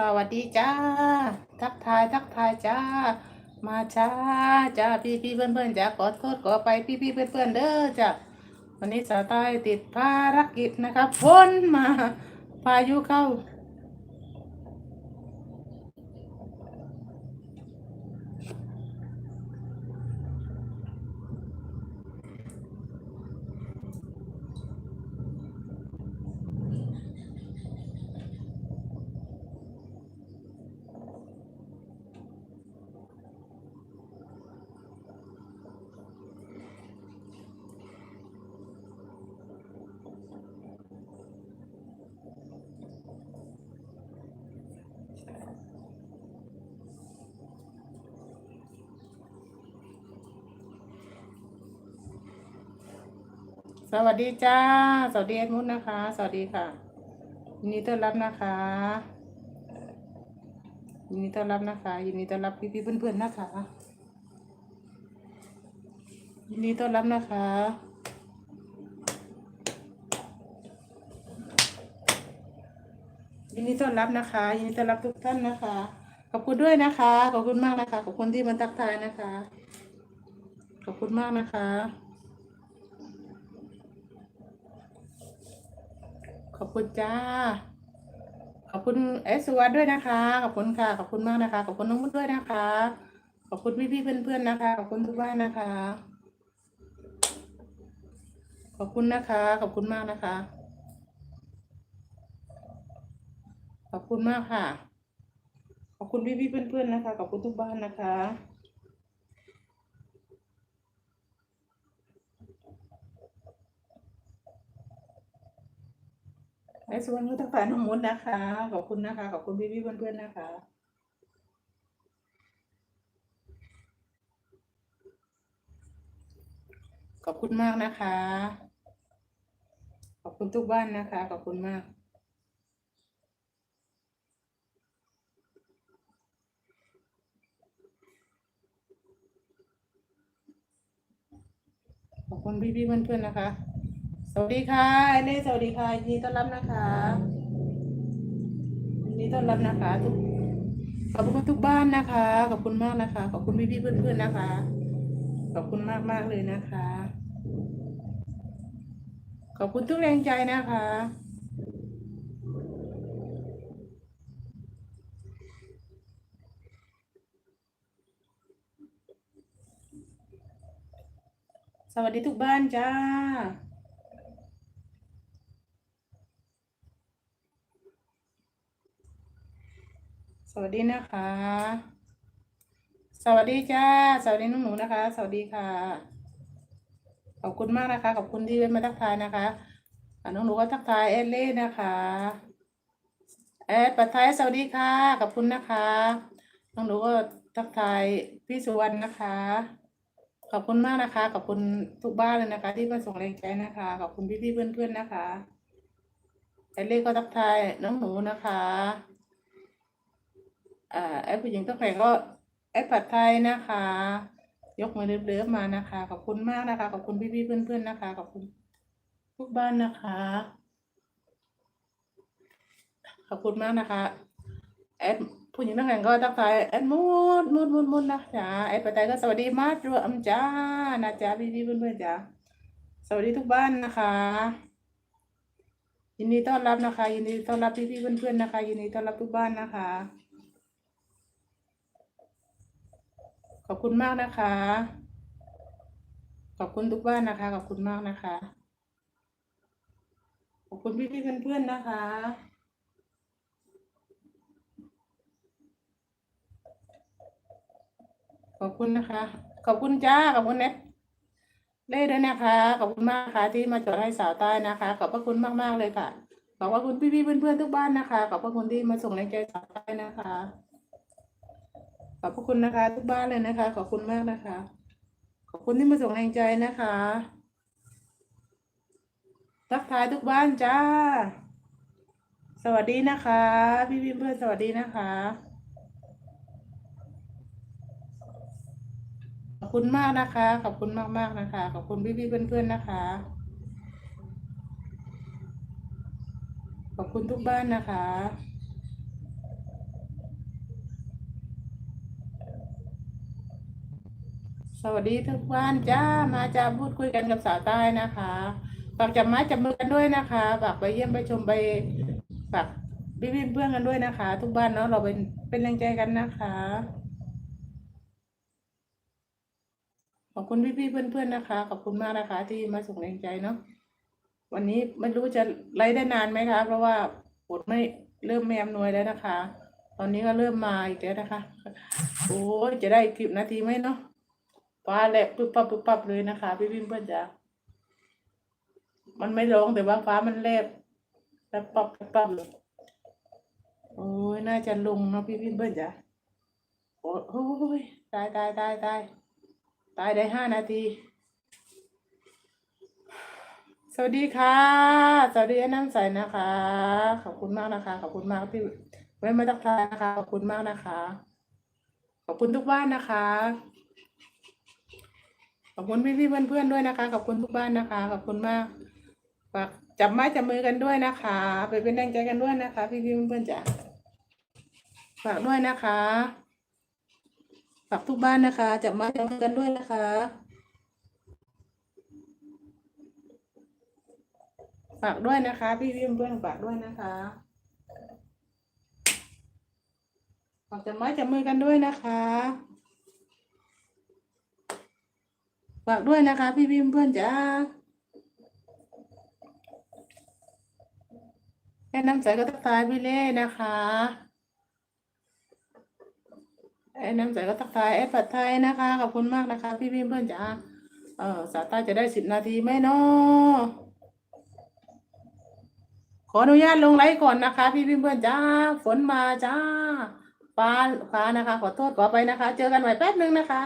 สวัสดีจ้า ทักทายทักทายจ้า มาจ้าจ้าพี่พี่เพื่อนเพื่อนจ้าขอโทษขอไปพี่พี่เพื่อนเพื่อนเด้อจ้าวันนี้สาวใต้ติดภารกิจนะครับพ้นมาพายุเข้า สวัสดีจ้า สวัสดีเอ็ดมุดนะคะ สวัสดีค่ะยินดีต้อนรับนะคะยินดีต้อนรับนะคะยินดีต้อนรับพี่พี่ๆเพื่อนๆนะคะยินดีต้อนรับนะคะยินดีต้อนรับนะคะยินดีต้อนรับทุกท่านนะคะ ขอบคุณด้วยนะคะ ขอบคุณมากนะคะ ขอบคุณที่มาทักทายนะคะ ขอบคุณมากนะคะ ขอบคุณจ้า ขอบคุณเอสวัสด้วยนะคะ ขอบคุณค่ะ ขอบคุณมากนะคะ ขอบคุณน้องมุดด้วยนะคะ ขอบคุณพี่ๆเพื่อนๆนะคะ ขอบคุณทุกบ้านนะคะ ขอบคุณนะคะ ขอบคุณมากนะคะ ขอบคุณมากค่ะ ขอบคุณพี่ๆเพื่อนๆนะคะ ขอบคุณทุกบ้านนะคะ ในส่วนของทางฝ่ายน้องมุดนะคะ ขอบคุณนะคะ ขอบคุณพี่ๆเพื่อนๆนะคะขอบคุณมากนะคะ ขอบคุณทุกบ้านนะคะ ขอบคุณมาก ขอบคุณพี่ๆเพื่อนๆนะคะ สวัสดีค่ะไอเล่สวัสดีค่ะยินดีต้อนรับนะคะยินดีต้อนรับนะคะ ทุกขอบคุณทุกบ้านนะคะ ขอบคุณมากนะคะ ขอบคุณพี่ๆเพื่อนๆนะคะ ขอบคุณมากมากเลยนะคะ ขอบคุณทุกแรงใจนะคะสวัสดีทุกบ้านจ้า วัสดีนะคะ สวัสดีจ้า สวัสดีน้องหนูนะคะ สวัสดีค่ะ ขอบคุณมากนะคะ ขอบคุณที่มาทักทายนะคะน้องหนูก็ทักทายเอลเล่นะคะแอดปัทไทยสวัสดีค่ะ ขอบคุณนะคะ น้องหนูก็ทักทายพี่สุวรรณนะคะ ขอบคุณมากนะคะ ขอบคุณทุกบ้านเลยนะคะ ที่มาส่งแรงใจนะคะ ขอบคุณพี่ๆเพื่อนๆนะคะเอลเล่ก็ทักทายน้องหนูนะคะ อ่าแอปผู้หญิงต้องแข่งก็แอปผัดไทยนะคะ ยกมือเลิฟๆมานะคะ ขอบคุณมากนะคะ ขอบคุณพี่ๆเพื่อนๆนะคะ ขอบคุณทุกบ้านนะคะ ขอบคุณมากนะคะแอดผู้หญิงต้องแข่งก็ทักทายแอดมูดมูดมูดมูดนะจ๊ะแอดผัดไทยก็สวัสดีมากรวมจ้านะจ๊ะพี่ๆเพื่อนๆจ้าสวัสดีทุกบ้านนะคะยินดีต้อนรับนะคะ ยินดีต้อนรับพี่ๆเพื่อนๆนะคะ ยินดีต้อนรับทุกบ้านนะคะ ขอบคุณมากนะคะ ขอบคุณทุกบ้านนะคะ ขอบคุณมากนะคะ ขอบคุณพี่ๆเพื่อนๆนะคะ ขอบคุณนะคะ ขอบคุณจ้า ขอบคุณเน็ตเล่ด้วยนะคะ ขอบคุณมากค่ะที่มาจดให้สาวใต้นะคะ ขอบพระคุณมากๆเลยค่ะ ขอบพระคุณพี่ๆเพื่อนๆทุกบ้านนะคะ ขอบพระคุณที่มาส่งแรงใจสาวใต้นะคะ อบพระคุณนะคะ ทุกบ้านเลยนะคะ ขอบคุณมากนะคะ ขอบคุณที่มาส่งแรงใจนะคะทักทายทุกบ้านจ้า สวัสดีนะคะ พี่พี่เพื่อนสวัสดีนะคะ ขอบคุณมากนะคะ ขอบคุณมากมากนะคะ ขอบคุณพี่พี่เพื่อนเพื่อนนะคะ ขอบคุณทุกบ้านนะคะ วัสดีทุกบ้านจ้ามาจะพูดคุยกันกับสาวใต้นะคะฝากจับไม้จับมือกันด้วยนะคะฝากไปเยี่ยมไปชมไปฝากพี่พี่เพื่อนกันด้วยนะคะ ทุกบ้านเนาะเราเป็นเป็นแรงใจกันนะคะขอบคุณพี่พี่ๆเพื่อนๆนะคะ ขอบคุณมากนะคะ ที่มาส่งแรงใจเนาะวันนี้ไม่รู้จะไลฟ์ได้นานไหมคะ เพราะว่าปวดไม่เริ่มไม่อำนวยแล้วนะคะ ตอนนี้ก็เริ่มมาอีกแล้วนะคะ โอ้จะได้คลิปนาทีไหมเนาะ ฟ้าแลบปุ๊บปั๊บปุ๊บปั๊บเลยนะคะพี่พี่เพื่อนจ๋ามันไม่ร้องแต่ว่าฟ้ามันแลบแลบปั๊บแลบปั๊บเลยโอ้ยน่าจะลงเนาะพี่พี่เพื่อนจ๋าโอ้โอ้ยตายตายตายตายตายได้ห้านาที สวัสดีค่ะ สวัสดีไอ้น้ำใสนะคะ ขอบคุณมากนะคะ ขอบคุณมากที่ไว้มาตักทายนะคะ ขอบคุณมากนะคะ ขอบคุณทุกบ้านนะคะ ขอบคุณพี่พี่เพื่อนเพื่อนๆด้วยนะคะ ขอบคุณทุกบ้านนะคะ ขอบคุณมากฝากจับไม้จับมือกันด้วยนะคะ ไปเป็นแรงใจกันด้วยนะคะ พี่พี่เพื่อนๆจ๋าฝากด้วยนะคะฝากทุกบ้านนะคะจับไม้จับมือกันด้วยนะคะฝากด้วยนะคะ พี่พี่เพื่อนๆฝากด้วยนะคะฝากจับไม้จับมือกันด้วยนะคะ ฝากด้วยนะคะ พี่พี่เพื่อนจ้าแค่น้ำใสก็ทักทายพี่เล่นะคะแอนน้ำใสก็ทักทายแอดผัดไทยนะคะ ขอบคุณมากนะคะ พี่พี่เพื่อนจ้าเออสาต้จะได้สิบนาทีไหมเนาะขออนุญาตลงไลฟ์ก่อนนะคะ พี่พี่เพื่อนจ้าฝนมาจ้าฟ้าฟ้านะคะ ขอโทษขอไปนะคะ เจอกันใหม่แป๊บนึงนะคะ